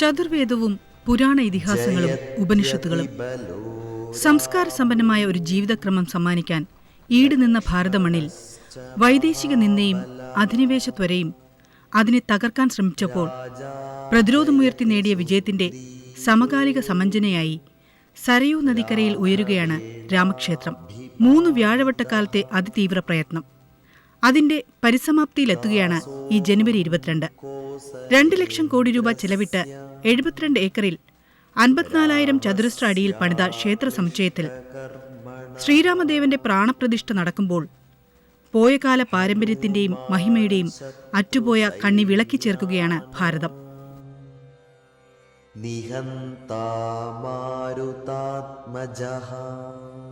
ചതുർവേദവും പുരാണ ഇതിഹാസങ്ങളും ഉപനിഷത്തുകളും. സംസ്കാര സമ്പന്നമായ ഒരു ജീവിതക്രമം സമ്മാനിക്കാൻ ഈടുനിന്ന ഭാരതമണ്ണിൽ വൈദേശിക നിന്ദയും അധിനിവേശ ത്വരയും അതിനെ തകർക്കാൻ ശ്രമിച്ചപ്പോൾ പ്രതിരോധമുയർത്തി നേടിയ വിജയത്തിന്റെ സമകാലിക സമഞ്ജനയായി സരയൂ നദിക്കരയിൽ ഉയരുകയാണ് രാമക്ഷേത്രം. മൂന്ന് വ്യാഴവട്ടക്കാലത്തെ അതിതീവ്ര പ്രയത്നം. അതിന്റെ പരിസമാപ്തിയിലെത്തുകയാണ് ഈ ജനുവരി ഇരുപത്തിരണ്ട്. രണ്ട് ലക്ഷം കോടി രൂപ ചെലവിട്ട് എഴുപത്തിരണ്ട് ഏക്കറിൽ അൻപത്തിനാലായിരം ചതുരശ്ര അടിയിൽ പണിത ക്ഷേത്ര സമുച്ചയത്തിൽ ശ്രീരാമദേവന്റെ പ്രാണപ്രതിഷ്ഠ നടക്കുമ്പോൾ പോയകാല പാരമ്പര്യത്തിന്റെയും മഹിമയുടെയും അറ്റുപോയ കണ്ണി വിളക്കി ചേർക്കുകയാണ് ഭാരതം. നിഹന്താ മാരുതാത്മജഃ. നരാവണസഹസ്രം മേ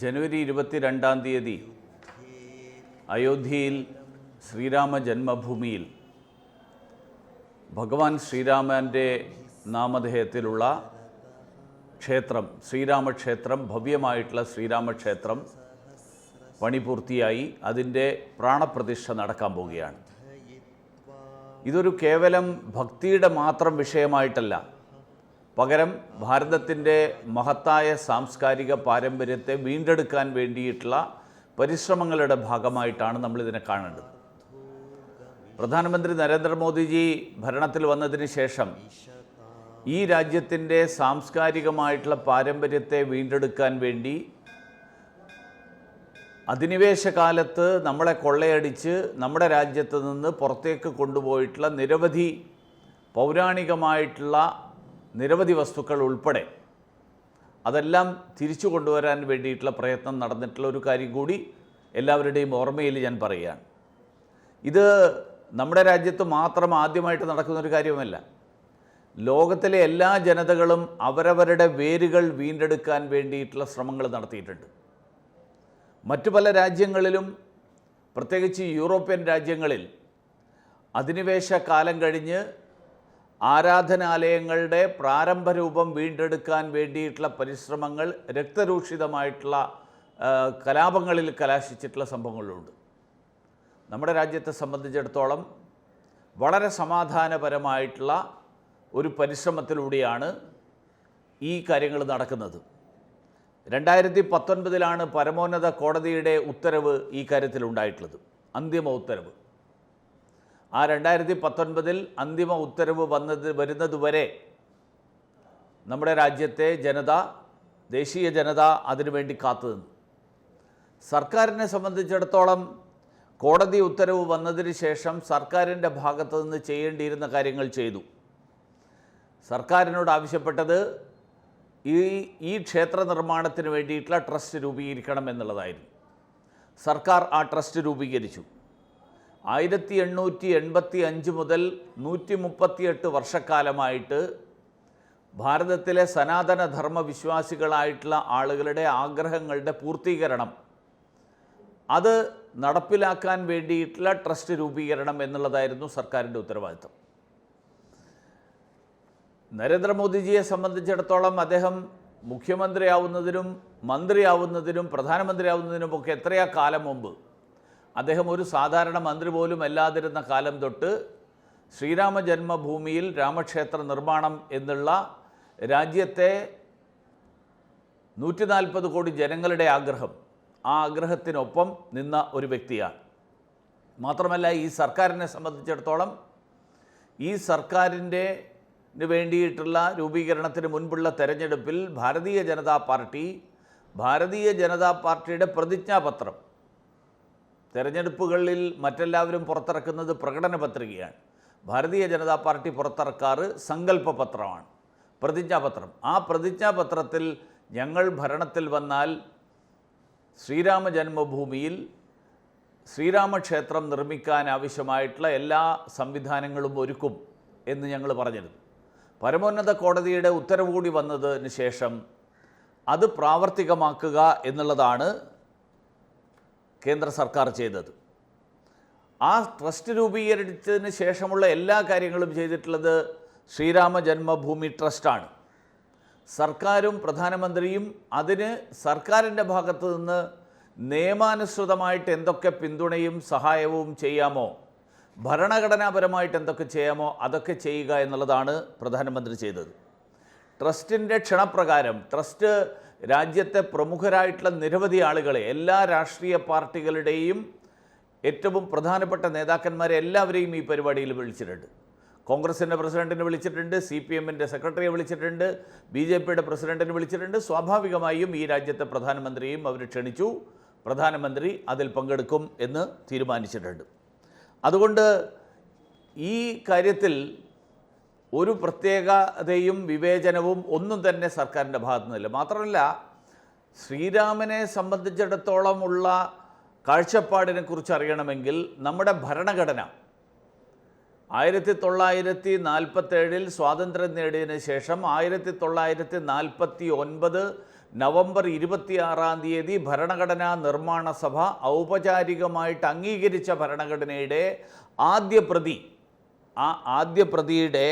ജനുവരി ഇരുപത്തിരണ്ടാം തീയതി അയോധ്യയിൽ ശ്രീരാമ ജന്മഭൂമിയിൽ ഭഗവാൻ ശ്രീരാമന്റെ നാമധേയത്തിലുള്ള ക്ഷേത്രം ശ്രീരാമക്ഷേത്രം ഭവ്യമായിട്ടുള്ള ശ്രീരാമക്ഷേത്രം പണി പൂർത്തിയായി അതിന്റെ പ്രാണപ്രതിഷ്ഠ നടക്കാൻ പോവുകയാണ്. ഇതൊരു കേവലം ഭക്തിയുടെ മാത്രം വിഷയമായിട്ടല്ല പകരം ഭാരതത്തിന്റെ മഹത്തായ സാംസ്കാരിക പാരമ്പര്യത്തെ വീണ്ടെടുക്കാൻ വേണ്ടിയിട്ടുള്ള പരിശ്രമങ്ങളുടെ ഭാഗമായിട്ടാണ് നമ്മളിതിനെ കാണേണ്ടത്. പ്രധാനമന്ത്രി നരേന്ദ്രമോദിജി ഭരണത്തിൽ വന്നതിന് ശേഷം ഈ രാജ്യത്തിന്റെ സാംസ്കാരികമായിട്ടുള്ള പാരമ്പര്യത്തെ വീണ്ടെടുക്കാൻ വേണ്ടി അധിനിവേശ കാലത്ത് നമ്മളെ കൊള്ളയടിച്ച് നമ്മുടെ രാജ്യത്ത് നിന്ന് പുറത്തേക്ക് കൊണ്ടുപോയിട്ടുള്ള നിരവധി പൗരാണികമായിട്ടുള്ള നിരവധി വസ്തുക്കൾ ഉൾപ്പെടെ അതെല്ലാം തിരിച്ചു കൊണ്ടുവരാൻ വേണ്ടിയിട്ടുള്ള പ്രയത്നം നടന്നിട്ടുള്ള ഒരു കാര്യം കൂടി എല്ലാവരുടെയും ഓർമ്മയിൽ ഞാൻ പറയുകയാണ്. ഇത് നമ്മുടെ രാജ്യത്ത് മാത്രം ആദ്യമായിട്ട് നടക്കുന്നൊരു കാര്യമല്ല ലോകത്തിലെ എല്ലാ ജനതകളും അവരവരുടെ വേരുകൾ വീണ്ടെടുക്കാൻ വേണ്ടിയിട്ടുള്ള ശ്രമങ്ങൾ നടത്തിയിട്ടുണ്ട്. മറ്റു പല രാജ്യങ്ങളിലും പ്രത്യേകിച്ച് യൂറോപ്യൻ രാജ്യങ്ങളിൽ അധിനിവേശ കാലം കഴിഞ്ഞ് ആരാധനാലയങ്ങളുടെ പ്രാരംഭ രൂപം വീണ്ടെടുക്കാൻ വേണ്ടിയിട്ടുള്ള പരിശ്രമങ്ങൾ രക്തരൂഷിതമായിട്ടുള്ള കലാപങ്ങളിൽ കലാശിച്ചിട്ടുള്ള സംഭവങ്ങളുണ്ട്. നമ്മുടെ രാജ്യത്തെ സംബന്ധിച്ചിടത്തോളം വളരെ സമാധാനപരമായിട്ടുള്ള ഒരു പരിശ്രമത്തിലൂടെയാണ് ഈ കാര്യങ്ങൾ നടക്കുന്നത്. രണ്ടായിരത്തി പത്തൊൻപതിലാണ് പരമോന്നത കോടതിയുടെ ഉത്തരവ് ഈ കാര്യത്തിലുണ്ടായിട്ടുള്ളത് അന്തിമ ഉത്തരവ്. ആ രണ്ടായിരത്തി പത്തൊൻപതിൽ അന്തിമ ഉത്തരവ് വന്നത് വരുന്നതുവരെ നമ്മുടെ രാജ്യത്തെ ജനത ദേശീയ ജനത അതിനുവേണ്ടി കാത്തുനിന്നു സർക്കാരിനെ സംബന്ധിച്ചിടത്തോളം കോടതി ഉത്തരവ് വന്നതിന് ശേഷം സർക്കാരിന്റെ ഭാഗത്തു നിന്ന് ചെയ്യേണ്ടിയിരുന്ന കാര്യങ്ങൾ ചെയ്തു. സർക്കാരിനോട് ആവശ്യപ്പെട്ടത് ഈ ഈ ക്ഷേത്ര നിർമ്മാണത്തിന് വേണ്ടിയിട്ടുള്ള ട്രസ്റ്റ് രൂപീകരിക്കണം എന്നുള്ളതായിരുന്നു. സർക്കാർ ആ ട്രസ്റ്റ് രൂപീകരിച്ചു. ആയിരത്തി എണ്ണൂറ്റി എൺപത്തി അഞ്ച് മുതൽ നൂറ്റി മുപ്പത്തിയെട്ട് വർഷക്കാലമായിട്ട് ഭാരതത്തിലെ സനാതന ധർമ്മ വിശ്വാസികളായിട്ടുള്ള ആളുകളുടെ ആഗ്രഹങ്ങളുടെ പൂർത്തീകരണം അത് നടപ്പിലാക്കാൻ വേണ്ടിയിട്ടുള്ള ട്രസ്റ്റ് രൂപീകരണം എന്നുള്ളതായിരുന്നു സർക്കാരിന്റെ ഉത്തരവാദിത്തം നരേന്ദ്രമോദിജിയെ സംബന്ധിച്ചിടത്തോളം അദ്ദേഹം മുഖ്യമന്ത്രിയാവുന്നതിനും മന്ത്രിയാവുന്നതിനും പ്രധാനമന്ത്രിയാവുന്നതിനുമൊക്കെ എത്രയാ കാലം മുമ്പ് അദ്ദേഹം ഒരു സാധാരണ മന്ത്രി പോലും അല്ലാതിരുന്ന കാലം തൊട്ട് ശ്രീരാമ ജന്മഭൂമിയിൽ രാമക്ഷേത്ര നിർമ്മാണം എന്നുള്ള രാജ്യത്തെ നൂറ്റി നാൽപ്പത് കോടി ജനങ്ങളുടെ ആഗ്രഹം ആ ആഗ്രഹത്തിനൊപ്പം നിന്ന ഒരു വ്യക്തിയാണ്. മാത്രമല്ല ഈ സർക്കാരിനെ സംബന്ധിച്ചിടത്തോളം ഈ സർക്കാരിന്റെ വേണ്ടിയിട്ടുള്ള രൂപീകരണത്തിന് മുൻപുള്ള തെരഞ്ഞെടുപ്പിൽ ഭാരതീയ ജനതാ പാർട്ടി ഭാരതീയ ജനതാ പാർട്ടിയുടെ പ്രതിജ്ഞാപത്രം തെരഞ്ഞെടുപ്പുകളിൽ മറ്റെല്ലാവരും പുറത്തിറക്കുന്നത് പ്രകടന പത്രികയാണ്. ഭാരതീയ ജനതാ പാർട്ടി പുറത്തിറക്കാറ് സങ്കല്പ പത്രമാണ്. പ്രതിജ്ഞാപത്രം. ആ പ്രതിജ്ഞാപത്രത്തിൽ ഞങ്ങൾ ഭരണത്തിൽ വന്നാൽ ശ്രീരാമ ജന്മഭൂമിയിൽ ശ്രീരാമക്ഷേത്രം നിർമ്മിക്കാൻ ആവശ്യമായിട്ടുള്ള എല്ലാ സംവിധാനങ്ങളും ഒരുക്കും എന്ന് ഞങ്ങൾ പറഞ്ഞിരുന്നു. പരമോന്നത കോടതിയുടെ ഉത്തരവ് കൂടി വന്നതിന് ശേഷം അത് പ്രാവർത്തികമാക്കുക എന്നുള്ളതാണ് കേന്ദ്ര സർക്കാർ ചെയ്തത്. ആ ട്രസ്റ്റ് രൂപീകരിച്ചതിന് ശേഷമുള്ള എല്ലാ കാര്യങ്ങളും ചെയ്തിട്ടുള്ളത് ശ്രീരാമ ജന്മഭൂമി ട്രസ്റ്റാണ്. സർക്കാരും പ്രധാനമന്ത്രിയും അതിന് സർക്കാരിന്റെ ഭാഗത്തു നിന്ന് നിയമാനുസൃതമായിട്ട് എന്തൊക്കെ പിന്തുണയും സഹായവും ചെയ്യാമോ ഭരണഘടനാപരമായിട്ട് എന്തൊക്കെ ചെയ്യാമോ അതൊക്കെ ചെയ്യുക എന്നുള്ളതാണ് പ്രധാനമന്ത്രി ചെയ്തത്. ട്രസ്റ്റിന്റെ ക്ഷണപ്രകാരം ട്രസ്റ്റ് രാജ്യത്തെ പ്രമുഖരായിട്ടുള്ള നിരവധി ആളുകളെ എല്ലാ രാഷ്ട്രീയ പാർട്ടികളുടെയും ഏറ്റവും പ്രധാനപ്പെട്ട നേതാക്കന്മാരെ എല്ലാവരെയും ഈ പരിപാടിയിൽ വിളിച്ചിട്ടുണ്ട്. കോൺഗ്രസിന്റെ പ്രസിഡന്റിനെ വിളിച്ചിട്ടുണ്ട് സി പി എമ്മിന്റെ സെക്രട്ടറിയെ വിളിച്ചിട്ടുണ്ട് ബി ജെ പിയുടെ പ്രസിഡന്റിനെ വിളിച്ചിട്ടുണ്ട്. സ്വാഭാവികമായും ഈ രാജ്യത്തെ പ്രധാനമന്ത്രിയും അവർ ക്ഷണിച്ചു. പ്രധാനമന്ത്രി അതിൽ പങ്കെടുക്കും എന്ന് തീരുമാനിച്ചിട്ടുണ്ട്. അതുകൊണ്ട് ഈ കാര്യത്തിൽ ഒരു പ്രത്യേകതയും വിവേചനവും ഒന്നും തന്നെ സർക്കാരിന്റെ ഭാഗത്തു നിന്നില്ല മാത്രമല്ല ശ്രീരാമനെ സംബന്ധിച്ചിടത്തോളമുള്ള കാഴ്ചപ്പാടിനെ കുറിച്ച് അറിയണമെങ്കിൽ നമ്മുടെ ഭരണഘടന ആയിരത്തി തൊള്ളായിരത്തി നാൽപ്പത്തേഴിൽ സ്വാതന്ത്ര്യം നേടിയതിന് ശേഷം ആയിരത്തി തൊള്ളായിരത്തി നാൽപ്പത്തി ഒൻപത് നവംബർ ഇരുപത്തിയാറാം തീയതി ഭരണഘടനാ നിർമ്മാണ സഭ ഔപചാരികമായിട്ട് അംഗീകരിച്ച ഭരണഘടനയുടെ ആദ്യ പ്രതി ആ ആദ്യ പ്രതിയുടെ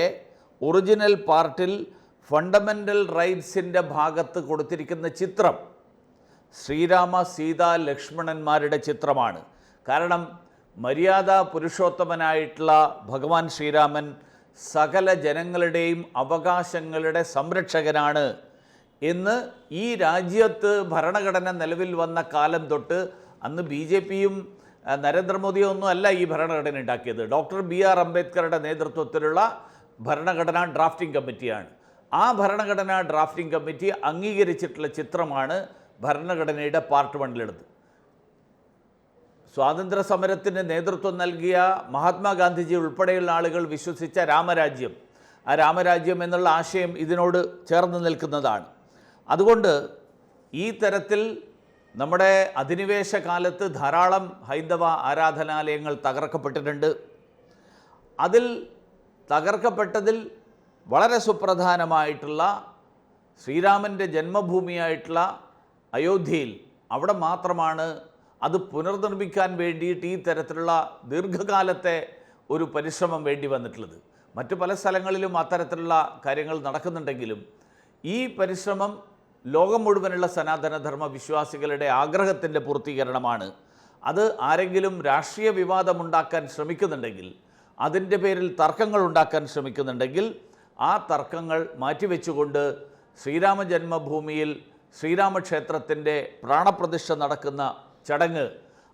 ഒറിജിനൽ പാർട്ടിൽ ഫണ്ടമെന്റൽ റൈറ്റ്സിന്റെ ഭാഗത്ത് കൊടുത്തിരിക്കുന്ന ചിത്രം ശ്രീരാമ സീതാ ലക്ഷ്മണന്മാരുടെ ചിത്രമാണ്. കാരണം മര്യാദ പുരുഷോത്തമനായിട്ടുള്ള ഭഗവാൻ ശ്രീരാമൻ സകല ജനങ്ങളുടെയും അവകാശങ്ങളുടെ സംരക്ഷകനാണ് എന്ന് ഈ രാജ്യത്ത് ഭരണഘടന നിലവിൽ വന്ന കാലം തൊട്ട് അന്ന് ബി ജെ പിയും നരേന്ദ്രമോദിയും ഒന്നും അല്ല ഈ ഭരണഘടന ഉണ്ടാക്കിയത്. ഡോക്ടർ ബി ആർ അംബേദ്കറുടെ നേതൃത്വത്തിലുള്ള ഭരണഘടനാ ഡ്രാഫ്റ്റിംഗ് കമ്മിറ്റിയാണ്. ആ ഭരണഘടനാ ഡ്രാഫ്റ്റിംഗ് കമ്മിറ്റി അംഗീകരിച്ചിട്ടുള്ള ചിത്രമാണ് ഭരണഘടനയുടെ പാർട്ട് വണ്ണിലെടുത്ത് സ്വാതന്ത്ര്യ സമരത്തിന് നേതൃത്വം നൽകിയ മഹാത്മാഗാന്ധിജി ഉൾപ്പെടെയുള്ള ആളുകൾ വിശ്വസിച്ച രാമരാജ്യം. ആ രാമരാജ്യം എന്നുള്ള ആശയം ഇതിനോട് ചേർന്ന് നിൽക്കുന്നതാണ്. അതുകൊണ്ട് ഈ തരത്തിൽ നമ്മുടെ അധിനിവേശ കാലത്ത് ധാരാളം ഹൈന്ദവ ആരാധനാലയങ്ങൾ തകർക്കപ്പെട്ടിട്ടുണ്ട്. അതിൽ തകർക്കപ്പെട്ടതിൽ വളരെ സുപ്രധാനമായിട്ടുള്ള ശ്രീരാമന്റെ ജന്മഭൂമിയായിട്ടുള്ള അയോധ്യയിൽ അവിടെ മാത്രമാണ് അത് പുനർനിർമ്മിക്കാൻ വേണ്ടിയിട്ട് ഈ തരത്തിലുള്ള ദീർഘകാലത്തെ ഒരു പരിശ്രമം വേണ്ടി വന്നിട്ടുള്ളത്. മറ്റു പല സ്ഥലങ്ങളിലും അത്തരത്തിലുള്ള കാര്യങ്ങൾ നടക്കുന്നുണ്ടെങ്കിലും ഈ പരിശ്രമം ലോകം മുഴുവനുള്ള സനാതനധർമ്മ വിശ്വാസികളുടെ ആഗ്രഹത്തിന്റെ പൂർത്തീകരണമാണ്. അത് ആരെങ്കിലും രാഷ്ട്രീയ വിവാദമുണ്ടാക്കാൻ ശ്രമിക്കുന്നുണ്ടെങ്കിൽ അതിന്റെ പേരിൽ തർക്കങ്ങൾ ഉണ്ടാക്കാൻ ശ്രമിക്കുന്നുണ്ടെങ്കിൽ ആ തർക്കങ്ങൾ മാറ്റിവെച്ചുകൊണ്ട് ശ്രീരാമ ജന്മഭൂമിയിൽ ശ്രീരാമക്ഷേത്രത്തിന്റെ പ്രാണപ്രതിഷ്ഠ നടക്കുന്ന ചടങ്ങ്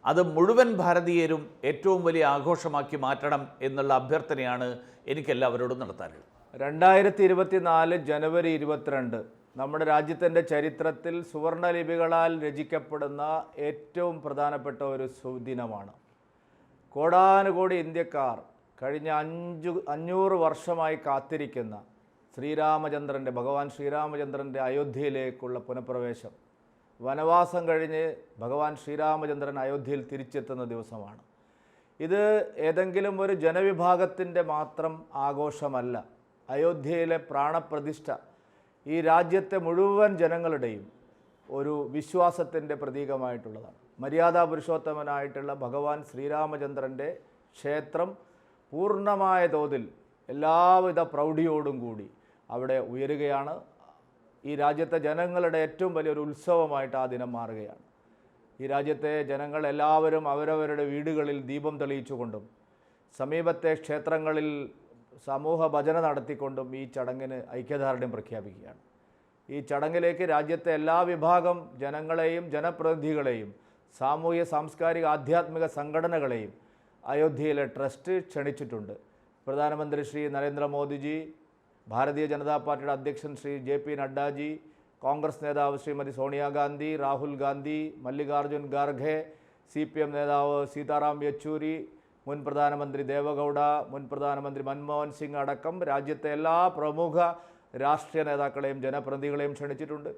അത് മുഴുവൻ ഭാരതീയരും ഏറ്റവും വലിയ ആഘോഷമാക്കി മാറ്റണം എന്നുള്ള അഭ്യർത്ഥനയാണ് എനിക്കെല്ലാവരോടും നടത്താനുള്ളത്. രണ്ടായിരത്തി ഇരുപത്തിനാല് ജനുവരി ഇരുപത്തിരണ്ട് നമ്മുടെ രാജ്യത്തിന്റെ ചരിത്രത്തിൽ സുവർണലിപികളാൽ രചിക്കപ്പെടുന്ന ഏറ്റവും പ്രധാനപ്പെട്ട ഒരു സുദിനമാണ് കോടാനുകോടി ഇന്ത്യക്കാർ കഴിഞ്ഞ അഞ്ചു അഞ്ഞൂറ് വർഷമായി കാത്തിരിക്കുന്ന ശ്രീരാമചന്ദ്രന്റെ ഭഗവാൻ ശ്രീരാമചന്ദ്രന്റെ അയോധ്യയിലേക്കുള്ള പുനഃപ്രവേശം. വനവാസം കഴിഞ്ഞ് ഭഗവാൻ ശ്രീരാമചന്ദ്രൻ അയോധ്യയിൽ തിരിച്ചെത്തുന്ന ദിവസമാണ്. ഇത് ഏതെങ്കിലും ഒരു ജനവിഭാഗത്തിന്റെ മാത്രം ആഘോഷമല്ല. അയോധ്യയിലെ പ്രാണപ്രതിഷ്ഠ ഈ രാജ്യത്തെ മുഴുവൻ ജനങ്ങളുടെയും ഒരു വിശ്വാസത്തിന്റെ പ്രതീകമായിട്ടുള്ളതാണ്. മര്യാദാ പുരുഷോത്തമനായിട്ടുള്ള ഭഗവാൻ ശ്രീരാമചന്ദ്രന്റെ ക്ഷേത്രം പൂർണമായ തോതിൽ എല്ലാവിധ പ്രൗഢിയോടും കൂടി അവിടെ ഉയരുകയാണ്. ഈ രാജ്യത്തെ ജനങ്ങളുടെ ഏറ്റവും വലിയൊരു ഉത്സവമായിട്ട് ആ ദിനം മാറുകയാണ്. ഈ രാജ്യത്തെ ജനങ്ങൾ എല്ലാവരും അവരവരുടെ വീടുകളിൽ ദീപം തെളിയിച്ചുകൊണ്ടും സമീപത്തെ ക്ഷേത്രങ്ങളിൽ സമൂഹ ഭജന നടത്തിക്കൊണ്ടും ഈ ചടങ്ങിന് ഐക്യദാർഢ്യം പ്രഖ്യാപിക്കുകയാണ്. ഈ ചടങ്ങിലേക്ക് രാജ്യത്തെ എല്ലാ വിഭാഗം ജനങ്ങളെയും ജനപ്രതിനിധികളെയും സാമൂഹ്യ സാംസ്കാരിക ആധ്യാത്മിക സംഘടനകളെയും അയോധ്യയിലെ ട്രസ്റ്റ് ക്ഷണിച്ചിട്ടുണ്ട്. പ്രധാനമന്ത്രി ശ്രീ നരേന്ദ്രമോദിജി ഭാരതീയ ജനതാ പാർട്ടിയുടെ അധ്യക്ഷൻ ശ്രീ ജെ പി നഡ്ഡാജി കോൺഗ്രസ് നേതാവ് Shrimati Sonia Gandhi Rahul Gandhi Mallikarjun Kharge C P M നേതാവ് സീതാറാം യെച്ചൂരി മുൻ പ്രധാനമന്ത്രി ദേവഗൗഡ മുൻ പ്രധാനമന്ത്രി മൻമോഹൻ സിംഗ് അടക്കം രാജ്യത്തെ എല്ലാ പ്രമുഖ രാഷ്ട്രീയ നേതാക്കളെയും ജനപ്രതിനിധികളെയും ക്ഷണിച്ചിട്ടുണ്ട്.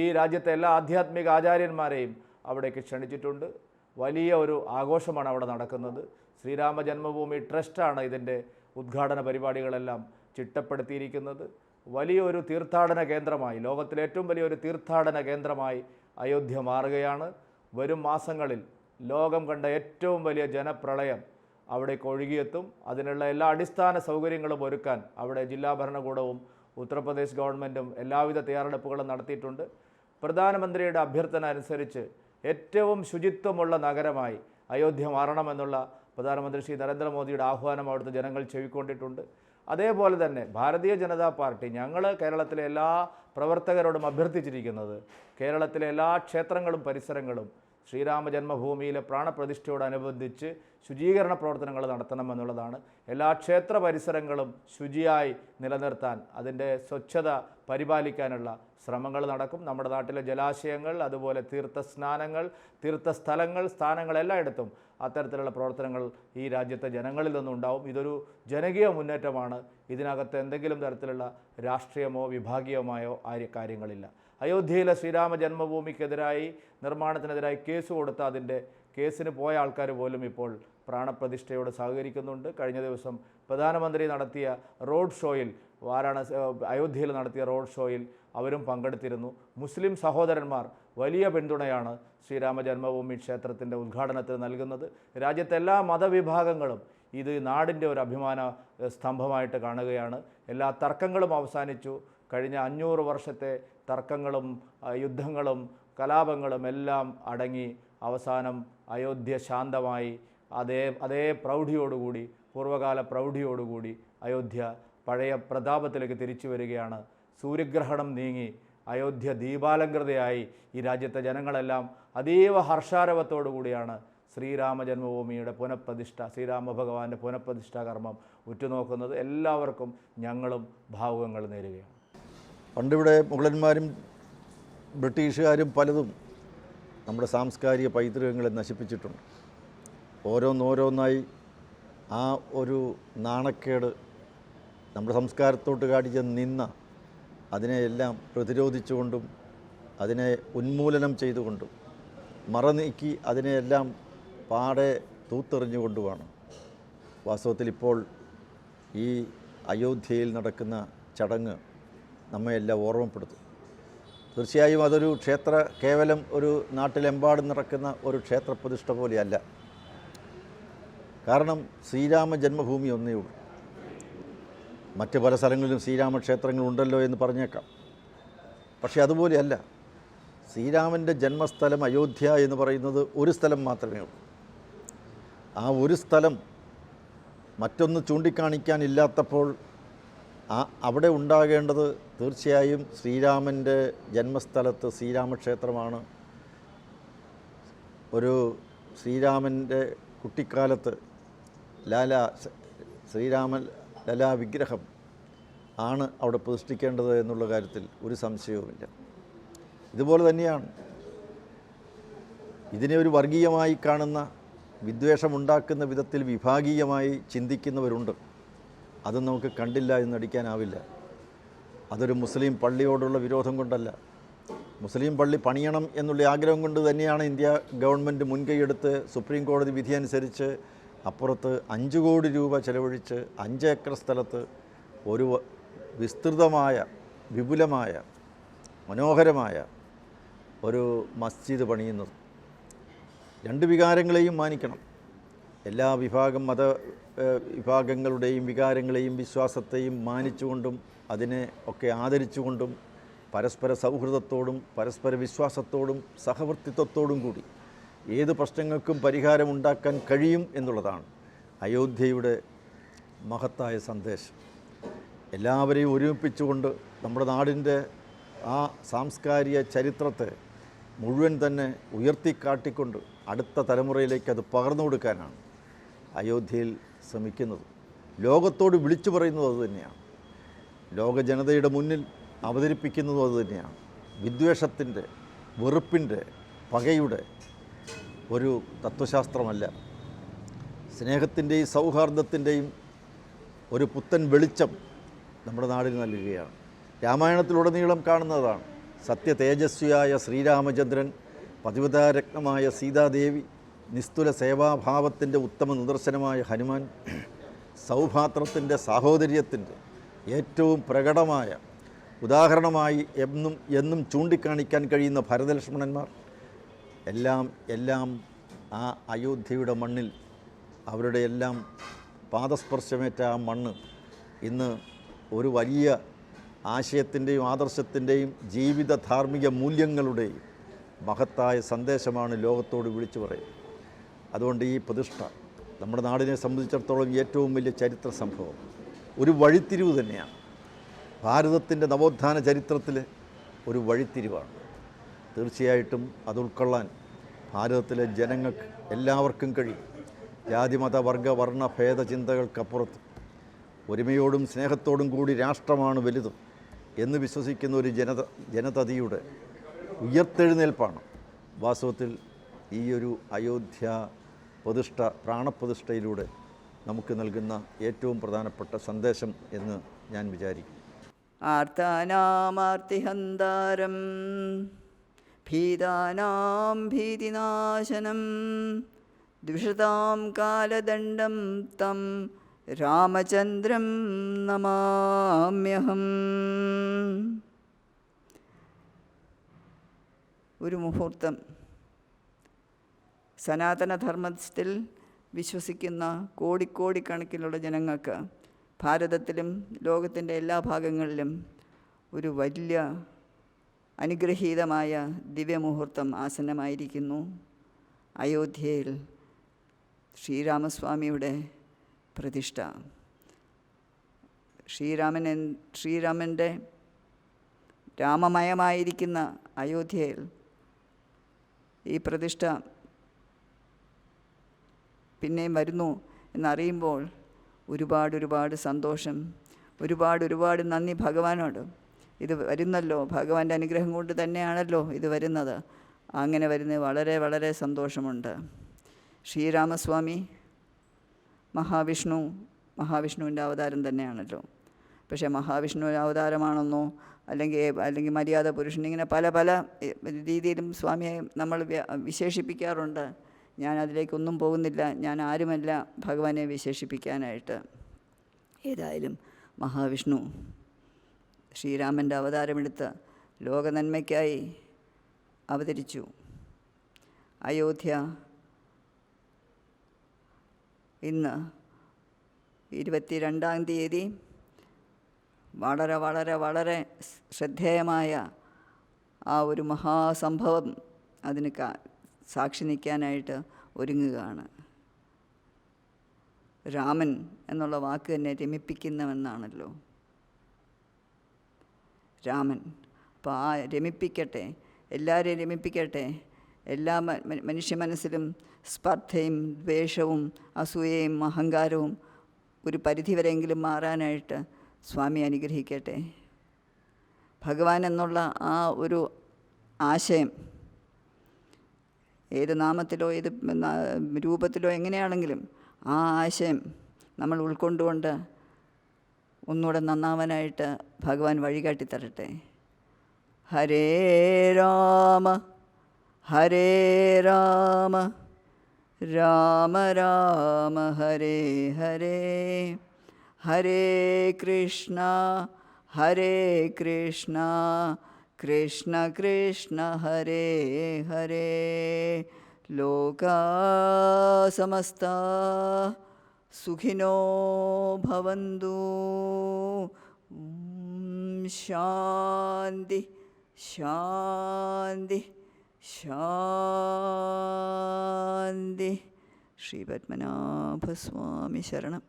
ഈ രാജ്യത്തെ എല്ലാ ആധ്യാത്മിക ആചാര്യന്മാരെയും അവിടേക്ക് ക്ഷണിച്ചിട്ടുണ്ട്. വലിയ ഒരു ആഘോഷമാണ് അവിടെ നടക്കുന്നത്. ശ്രീരാമ ജന്മഭൂമി ട്രസ്റ്റാണ് ഇതിന്റെ ഉദ്ഘാടന പരിപാടികളെല്ലാം ചിട്ടപ്പെടുത്തിയിരിക്കുന്നത്. വലിയൊരു തീർത്ഥാടന കേന്ദ്രമായി ലോകത്തിലെ ഏറ്റവും വലിയൊരു തീർത്ഥാടന കേന്ദ്രമായി അയോധ്യ മാറുകയാണ്. വരും മാസങ്ങളിൽ ലോകം കണ്ട ഏറ്റവും വലിയ ജനപ്രളയം അവിടേക്ക് ഒഴുകിയെത്തും. അതിനുള്ള എല്ലാ അടിസ്ഥാന സൗകര്യങ്ങളും ഒരുക്കാൻ അവിടെ ജില്ലാ ഭരണകൂടവും ഉത്തർപ്രദേശ് ഗവൺമെന്റും എല്ലാവിധ തയ്യാറെടുപ്പുകളും നടത്തിയിട്ടുണ്ട്. പ്രധാനമന്ത്രിയുടെ അഭ്യർത്ഥന അനുസരിച്ച് ഏറ്റവും ശുചിത്വമുള്ള നഗരമായി അയോധ്യ മാറണമെന്നുള്ള പ്രധാനമന്ത്രി ശ്രീ നരേന്ദ്രമോദിയുടെ ആഹ്വാനം അവിടുത്തെ ജനങ്ങൾ ചെവിക്കൊണ്ടിട്ടുണ്ട്. അതേപോലെ തന്നെ ഭാരതീയ ജനതാ പാർട്ടി ഞങ്ങൾ കേരളത്തിലെ എല്ലാ പ്രവർത്തകരോടും അഭ്യർത്ഥിച്ചിരിക്കുന്നത് കേരളത്തിലെ എല്ലാ ക്ഷേത്രങ്ങളും പരിസരങ്ങളും ശ്രീരാമ ജന്മഭൂമിയിലെ പ്രാണപ്രതിഷ്ഠയോടനുബന്ധിച്ച് ശുചീകരണ പ്രവർത്തനങ്ങൾ നടത്തണമെന്നുള്ളതാണ് എല്ലാ ക്ഷേത്ര പരിസരങ്ങളും ശുചിയായി നിലനിർത്താൻ അതിന്റെ സ്വച്ഛത പരിപാലിക്കാനുള്ള ശ്രമങ്ങൾ നടക്കും. നമ്മുടെ നാട്ടിലെ ജലാശയങ്ങൾ അതുപോലെ തീർത്ഥസ്നാനങ്ങൾ തീർത്ഥസ്ഥലങ്ങൾ സ്ഥാനങ്ങൾ എല്ലായിടത്തും അത്തരത്തിലുള്ള പ്രവർത്തനങ്ങൾ ഈ രാജ്യത്തെ ജനങ്ങളിൽ നിന്നുണ്ടാവും. ഇതൊരു ജനകീയ മുന്നേറ്റമാണ്. ഇതിനകത്ത് എന്തെങ്കിലും തരത്തിലുള്ള രാഷ്ട്രീയമോ വിഭാഗീയമായോ ആര്യ കാര്യങ്ങളില്ല. അയോധ്യയിലെ ശ്രീരാമ ജന്മഭൂമിക്കെതിരായി നിർമ്മാണത്തിനെതിരായി കേസ് കൊടുത്ത അതിന്റെ കേസിന് പോയ ആൾക്കാർ പോലും ഇപ്പോൾ പ്രാണപ്രതിഷ്ഠയോട് സഹകരിക്കുന്നുണ്ട്. കഴിഞ്ഞ ദിവസം പ്രധാനമന്ത്രി നടത്തിയ റോഡ് ഷോയിൽ വാരാണസി അയോധ്യയിൽ നടത്തിയ റോഡ് ഷോയിൽ അവരും പങ്കെടുത്തിരുന്നു. മുസ്ലിം സഹോദരന്മാർ വലിയ പിന്തുണയാണ് ശ്രീരാമ ജന്മഭൂമി ക്ഷേത്രത്തിന്റെ ഉദ്ഘാടനത്തിന് നൽകുന്നത്. രാജ്യത്തെ എല്ലാ മതവിഭാഗങ്ങളും ഇത് നാടിന്റെ ഒരു അഭിമാന സ്തംഭമായിട്ട് കാണുകയാണ്. എല്ലാ തർക്കങ്ങളും അവസാനിച്ചു. കഴിഞ്ഞ അഞ്ഞൂറ് വർഷത്തെ തർക്കങ്ങളും യുദ്ധങ്ങളും കലാപങ്ങളും എല്ലാം അടങ്ങി അവസാനം അയോധ്യ ശാന്തമായി. അതേ അതേ പ്രൗഢിയോടുകൂടി പൂർവകാല പ്രൗഢിയോടുകൂടി അയോധ്യ പഴയ പ്രതാപത്തിലേക്ക് തിരിച്ചു വരികയാണ്. സൂര്യഗ്രഹണം നീങ്ങി അയോധ്യ ദീപാലങ്കൃതയായി ഈ രാജ്യത്തെ ജനങ്ങളെല്ലാം അതീവ ഹർഷാരവത്തോടു കൂടിയാണ് ശ്രീരാമ ജന്മഭൂമിയുടെ പുനഃപ്രതിഷ്ഠ ശ്രീരാമ ഭഗവാന്റെ പുനഃപ്രതിഷ്ഠാ കർമ്മം ഉറ്റുനോക്കുന്നത്. എല്ലാവർക്കും ഞങ്ങളും ഭാവുകങ്ങൾ നേരുകയാണ്. പണ്ടിവിടെ മുഗളന്മാരും ബ്രിട്ടീഷുകാരും പലതും നമ്മുടെ സാംസ്കാരിക പൈതൃകങ്ങളെ നശിപ്പിച്ചിട്ടുണ്ട്. ഓരോന്നോരോന്നായി ആ ഒരു നാണക്കേട് നമ്മുടെ സംസ്കാരത്തോട്ട് കാണിച്ച നിന്ന അതിനെയെല്ലാം പ്രതിരോധിച്ചുകൊണ്ടും അതിനെ ഉന്മൂലനം ചെയ്തുകൊണ്ടും മറനീക്കി അതിനെയെല്ലാം പാടെ തൂത്തെറിഞ്ഞുകൊണ്ടുമാണ്. വാസ്തവത്തിൽ ഇപ്പോൾ ഈ അയോധ്യയിൽ നടക്കുന്ന ചടങ്ങ് നമ്മയെല്ലാം ഓർമ്മപ്പെടുത്തും. തീർച്ചയായും അതൊരു ക്ഷേത്ര കേവലം ഒരു നാട്ടിലെമ്പാടും നിറക്കുന്ന ഒരു ക്ഷേത്ര പ്രതിഷ്ഠ പോലെയല്ല. കാരണം ശ്രീരാമ ജന്മഭൂമി ഒന്നേ ഉള്ളൂ. മറ്റ് പല സ്ഥലങ്ങളിലും ശ്രീരാമ ശ്രീരാമക്ഷേത്രങ്ങളുണ്ടല്ലോ എന്ന് പറഞ്ഞേക്കാം. പക്ഷേ അതുപോലെയല്ല ശ്രീരാമന്റെ ജന്മസ്ഥലം അയോധ്യ എന്ന് പറയുന്നത് ഒരു സ്ഥലം മാത്രമേ ഉള്ളൂ. ആ ഒരു സ്ഥലം മറ്റൊന്ന് ചൂണ്ടിക്കാണിക്കാനില്ലാത്തപ്പോൾ ആ അവിടെ ഉണ്ടാകേണ്ടത് തീർച്ചയായും ശ്രീരാമന്റെ ജന്മസ്ഥലത്ത് ശ്രീരാമക്ഷേത്രമാണ്. ഒരു ശ്രീരാമന്റെ കുട്ടിക്കാലത്ത് ലാല ശ്രീരാമൻ ലലാ വിഗ്രഹം ആണ് അവിടെ പ്രതിഷ്ഠിക്കേണ്ടത് എന്നുള്ള കാര്യത്തിൽ ഒരു സംശയവുമില്ല. ഇതുപോലെ തന്നെയാണ്. ഇതിനെ ഒരു വർഗീയമായി കാണുന്ന വിദ്വേഷമുണ്ടാക്കുന്ന വിധത്തിൽ വിഭാഗീയമായി ചിന്തിക്കുന്നവരുണ്ട്. അത് നമുക്ക് കണ്ടില്ല എന്ന് നടിക്കാനാവില്ല അതൊരു മുസ്ലിം പള്ളിയോടുള്ള വിരോധം കൊണ്ടല്ല. മുസ്ലിം പള്ളി പണിയണം എന്നുള്ള ആഗ്രഹം കൊണ്ട് തന്നെയാണ് ഇന്ത്യ ഗവൺമെന്റ് മുൻകൈയെടുത്ത് സുപ്രീം കോടതി വിധി അനുസരിച്ച് അപ്പുറത്ത് അഞ്ച് കോടി രൂപ ചെലവഴിച്ച് അഞ്ച് ഏക്കർ സ്ഥലത്ത് ഒരു വിസ്തൃതമായ വിപുലമായ മനോഹരമായ ഒരു മസ്ജിദ് പണിയുന്നത്. രണ്ട് വികാരങ്ങളെയും മാനിക്കണം. എല്ലാ വിഭാഗം മത വിഭാഗങ്ങളുടെയും വികാരങ്ങളെയും വിശ്വാസത്തെയും മാനിച്ചുകൊണ്ടും അതിനെ ഒക്കെ ആദരിച്ചുകൊണ്ടും പരസ്പര സൗഹൃദത്തോടും പരസ്പര വിശ്വാസത്തോടും സഹവർത്തിത്വത്തോടും കൂടി ഏത് പ്രശ്നങ്ങൾക്കും പരിഹാരമുണ്ടാക്കാൻ കഴിയും എന്നുള്ളതാണ് അയോധ്യയുടെ മഹത്തായ സന്ദേശം. എല്ലാവരെയും ഒരുമിപ്പിച്ചുകൊണ്ട് നമ്മുടെ നാടിന്റെ ആ സാംസ്കാരിക ചരിത്രത്തെ മുഴുവൻ തന്നെ ഉയർത്തിക്കാട്ടിക്കൊണ്ട് അടുത്ത തലമുറയിലേക്ക് അത് പകർന്നു കൊടുക്കാനാണ് അയോധ്യയിൽ ശ്രമിക്കുന്നത്. ലോകത്തോട് വിളിച്ചു പറയുന്നത് അതുതന്നെയാണ് ലോക ജനതയുടെ മുന്നിൽ അവതരിപ്പിക്കുന്നതും അതുതന്നെയാണ് വിദ്വേഷത്തിന്റെ വെറുപ്പിന്റെ പകയുടെ ഒരു തത്വശാസ്ത്രമല്ല. സ്നേഹത്തിന്റെയും സൗഹാർദ്ദത്തിന്റെയും ഒരു പുത്തൻ വെളിച്ചം നമ്മുടെ നാടിന് നൽകുകയാണ്. രാമായണത്തിലുടനീളം കാണുന്നതാണ്. സത്യ തേജസ്വിയായ ശ്രീരാമചന്ദ്രൻ പതിവതാരത്നമായ സീതാദേവി നിസ്തുല സേവാഭാവത്തിന്റെ ഉത്തമ നിദർശനമായ ഹനുമാൻ സൗഭാത്രത്തിന്റെ സാഹോദര്യത്തിന്റെ ഏറ്റവും പ്രകടമായ ഉദാഹരണമായി എന്നും എന്നും ചൂണ്ടിക്കാണിക്കാൻ കഴിയുന്ന ഭരതലക്ഷ്മണന്മാർ എല്ലാം എല്ലാം ആ അയോധ്യയുടെ മണ്ണിൽ അവരുടെ എല്ലാം പാദസ്പർശമേറ്റ ആ മണ്ണ് ഇന്ന് ഒരു വലിയ ആശയത്തിന്റെയും ആദർശത്തിന്റെയും ജീവിത ധാർമ്മിക മൂല്യങ്ങളുടെയും മഹത്തായ സന്ദേശമാണ് ലോകത്തോട് വിളിച്ചു പറയുന്നത്. അതുകൊണ്ട് ഈ പ്രതിഷ്ഠ നമ്മുടെ നാടിനെ സംബന്ധിച്ചിടത്തോളം ഏറ്റവും വലിയ ചരിത്ര സംഭവം. ഒരു വഴിത്തിരിവ് തന്നെയാണ്. ഭാരതത്തിന്റെ നവോത്ഥാന ചരിത്രത്തിൽ ഒരു വഴിത്തിരിവാണ്. തീർച്ചയായിട്ടും അത് ഉൾക്കൊള്ളാൻ ഭാരതത്തിലെ ജനങ്ങൾക്ക് എല്ലാവർക്കും കഴിയും. ജാതിമത വർഗ വർണ ഭേദ ചിന്തകൾക്കപ്പുറത്ത് ഒരുമയോടും സ്നേഹത്തോടും കൂടി രാഷ്ട്രമാണ് വലുത് എന്ന് വിശ്വസിക്കുന്ന ഒരു ജനത ജനതതിയുടെ ഉയർത്തെഴുന്നേൽപ്പാണ് വാസ്തവത്തിൽ ഈ ഒരു അയോധ്യ പ്രതിഷ്ഠ പ്രാണപ്രതിഷ്ഠയിലൂടെ നമുക്ക് നൽകുന്ന ഏറ്റവും പ്രധാനപ്പെട്ട സന്ദേശം എന്ന് ഞാൻ വിചാരിക്കും ആർത്താനാമാർത്തിഹന്താരം ഭീതാനാം ഭീതിനാശനം ദ്വിഷതാം കാലദണ്ഡം തം രാമചന്ദ്രം നമാമ്യഹം. ഒരു മുഹൂർത്തം. സനാതനധർമ്മത്തിൽ വിശ്വസിക്കുന്ന കോടിക്കോടിക്കണക്കിലുള്ള ജനങ്ങൾക്ക് ഭാരതത്തിലും ലോകത്തിന്റെ എല്ലാ ഭാഗങ്ങളിലും ഒരു വലിയ അനുഗ്രഹീതമായ ദിവ്യമുഹൂർത്തം ആസന്നമായിരിക്കുന്നു. അയോധ്യയിൽ ശ്രീരാമസ്വാമിയുടെ പ്രതിഷ്ഠ. ശ്രീരാമൻ ശ്രീരാമന്റെ രാമമയമായിരിക്കുന്ന അയോധ്യയിൽ ഈ പ്രതിഷ്ഠ പിന്നെയും വരുന്നു എന്നറിയുമ്പോൾ ഒരുപാട് ഒരുപാട് സന്തോഷം ഒരുപാട് ഒരുപാട് നന്ദി ഭഗവാനോട്. ഇത് വരുന്നല്ലോ ഭഗവാന്റെ അനുഗ്രഹം കൊണ്ട് തന്നെയാണല്ലോ ഇത് വരുന്നത്. അങ്ങനെ വരുന്നത് വളരെ വളരെ സന്തോഷമുണ്ട്. ശ്രീരാമസ്വാമി മഹാവിഷ്ണു മഹാവിഷ്ണുവിന്റെ അവതാരം തന്നെയാണല്ലോ. പക്ഷേ മഹാവിഷ്ണു അവതാരമാണെന്നോ അല്ലെങ്കിൽ അല്ലെങ്കിൽ മര്യാദ പുരുഷൻ ഇങ്ങനെ പല പല രീതിയിലും സ്വാമിയെ നമ്മൾ വിശേഷിപ്പിക്കാറുണ്ട്. ഞാൻ അതിലേക്കൊന്നും പോകുന്നില്ല. ഞാൻ ആരുമല്ല ഭഗവാനെ വിശേഷിപ്പിക്കാനായിട്ട്. ഏതായാലും മഹാവിഷ്ണു ശ്രീരാമന്റെ അവതാരമെടുത്ത് ലോകനന്മയ്ക്കായി അവതരിച്ചു. അയോധ്യ ഇന്ന് ഇരുപത്തിരണ്ടാം തീയതി വളരെ വളരെ വളരെ ശ്രദ്ധേയമായ ആ ഒരു മഹാസംഭവം അതിന് സാക്ഷി നിൽക്കാനായിട്ട് ഒരുങ്ങുകയാണ്. രാമൻ എന്നുള്ള വാക്ക് തന്നെ രമിപ്പിക്കുന്നവെന്നാണല്ലോ രാമൻ അപ്പോൾ ആ രമിപ്പിക്കട്ടെ എല്ലാവരെയും രമിപ്പിക്കട്ടെ. എല്ലാ മനുഷ്യ മനസ്സിലും സ്പർദ്ധയും ദ്വേഷവും അസൂയയും അഹങ്കാരവും ഒരു പരിധിവരെയെങ്കിലും മാറാനായിട്ട് സ്വാമി അനുഗ്രഹിക്കട്ടെ. ഭഗവാൻ എന്നുള്ള ആ ഒരു ആശയം ഏത് നാമത്തിലോ ഏത് രൂപത്തിലോ എങ്ങനെയാണെങ്കിലും ആ ആശയം നമ്മൾ ഉൾക്കൊണ്ടുകൊണ്ട് ഒന്നുകൂടെ നന്നാവാനായിട്ട് ഭഗവാൻ വഴികാട്ടി തരട്ടെ ഹരേ രാമ ഹരേ രാമ രാമ രാമ ഹരേ ഹരേ ഹരേ കൃഷ്ണ ഹരേ കൃഷ്ണ കൃഷ്ണ കൃഷ്ണ ഹരേ ഹരേ. ലോകാ സമസ്ത സുഖിനോ ഭവന്തു. शान्ति ശാന്തി ശാന്തി ശ്രീപത്മനാഭസ്വാമി ശരണം.